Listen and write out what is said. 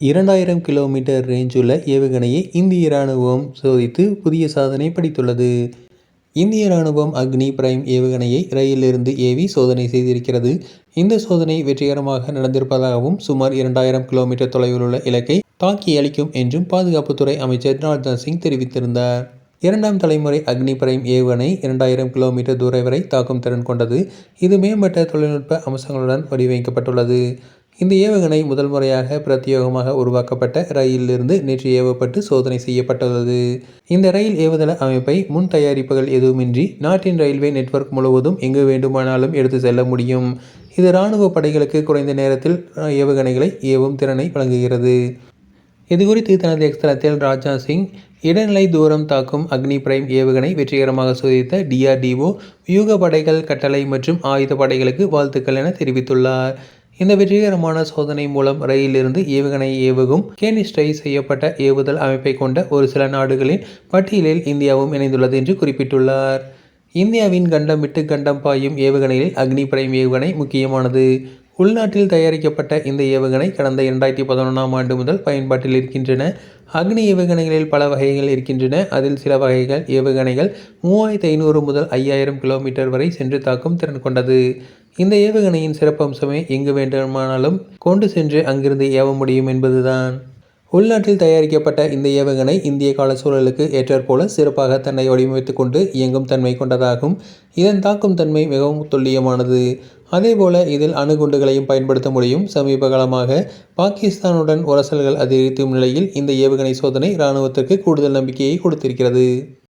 இரண்டாயிரம் கிலோமீட்டர் ரேஞ்சுள்ள ஏவுகணையை இந்திய இராணுவம் சோதித்து புதிய சாதனை படைத்துள்ளது. இந்திய இராணுவம் அக்னி பிரைம் ஏவுகணையை ரயிலிருந்து ஏவி சோதனை செய்திருக்கிறது. இந்த சோதனை வெற்றிகரமாக நடந்திருப்பதாகவும் சுமார் இரண்டாயிரம் கிலோமீட்டர் தொலைவில் உள்ள இலக்கை தாக்கி அளிக்கும் என்றும் பாதுகாப்புத்துறை அமைச்சர் ராஜ்நாத் சிங் தெரிவித்திருந்தார். இரண்டாம் தலைமுறை அக்னி பிரைம் ஏவுகணை இரண்டாயிரம் கிலோமீட்டர் தூர வரை தாக்கும் திறன் கொண்டது. இது மேம்பட்ட தொழில்நுட்ப அம்சங்களுடன் வடிவமைக்கப்பட்டுள்ளது. இந்த ஏவுகணை முதல் முறையாக பிரத்யேகமாக உருவாக்கப்பட்ட ரயிலிலிருந்து நேற்று ஏவப்பட்டு சோதனை செய்யப்பட்டுள்ளது. இந்த ரயில் ஏவுதள அமைப்பை முன் தயாரிப்புகள் எதுவுமின்றி நாட்டின் ரயில்வே நெட்வொர்க் முழுவதும் எங்கு வேண்டுமானாலும் எடுத்து செல்ல முடியும். இது ராணுவ படைகளுக்கு குறைந்த நேரத்தில் ஏவுகணைகளை ஏவும் திறனை வழங்குகிறது. இதுகுறித்து தனது எக்ஸ்தலத்தில் ராஜா ராஜ்நாத் சிங் இடைநிலை தூரம் தாக்கும் அக்னி பிரைம் ஏவுகணை வெற்றிகரமாக சோதித்த டிஆர்டிஓ வியூகப்படைகள் வியூக படைகள் கட்டளை மற்றும் ஆயுத படைகளுக்கு வாழ்த்துக்கள் என தெரிவித்துள்ளார். இந்த வெற்றிகரமான சோதனை மூலம் ரயிலிலிருந்து ஏவுகணை ஏவுகும் கேனிஸ்டை செய்யப்பட்ட ஏவுதல் அமைப்பை கொண்ட ஒரு சில நாடுகளின் பட்டியலில் இந்தியாவும் இணைந்துள்ளது என்று குறிப்பிட்டுள்ளார். இந்தியாவின் கண்டம் விட்டு கண்டம் பாயும் ஏவுகணைகளில் அக்னி பிரைம் ஏவுகணை முக்கியமானது. உள்நாட்டில் தயாரிக்கப்பட்ட இந்த ஏவுகணை கடந்த இரண்டாயிரத்தி பதினொன்றாம் ஆண்டு முதல் பயன்பாட்டில் இருக்கின்றன. அக்னி ஏவுகணைகளில் பல வகைகள் இருக்கின்றன. அதில் சில வகைகள் ஏவுகணைகள் மூவாயிரத்து ஐநூறு முதல் ஐயாயிரம் கிலோமீட்டர் வரை சென்று தாக்கும் திறன் கொண்டது. இந்த ஏவுகணையின் சிறப்பம்சமே எங்கு வேண்டுமானாலும் கொண்டு சென்று அங்கிருந்து ஏவ முடியும் என்பதுதான் உள்நாட்டில் தயாரிக்கப்பட்ட இந்த ஏவுகணை இந்திய கால சூழலுக்கு ஏற்றாற்போல சிறப்பாக தன்னை வடிவமைத்துக் கொண்டு இயங்கும் தன்மை கொண்டதாகும். இதன் தாக்கும் தன்மை மிகவும் துல்லியமானது. அதேபோல இதில் அணுகுண்டுகளையும் பயன்படுத்த முடியும். சமீப காலமாக பாகிஸ்தானுடன் உரசல்கள் அதிகரித்தும் நிலையில் இந்த ஏவுகணை சோதனை இராணுவத்திற்கு கூடுதல் நம்பிக்கையை கொடுத்திருக்கிறது.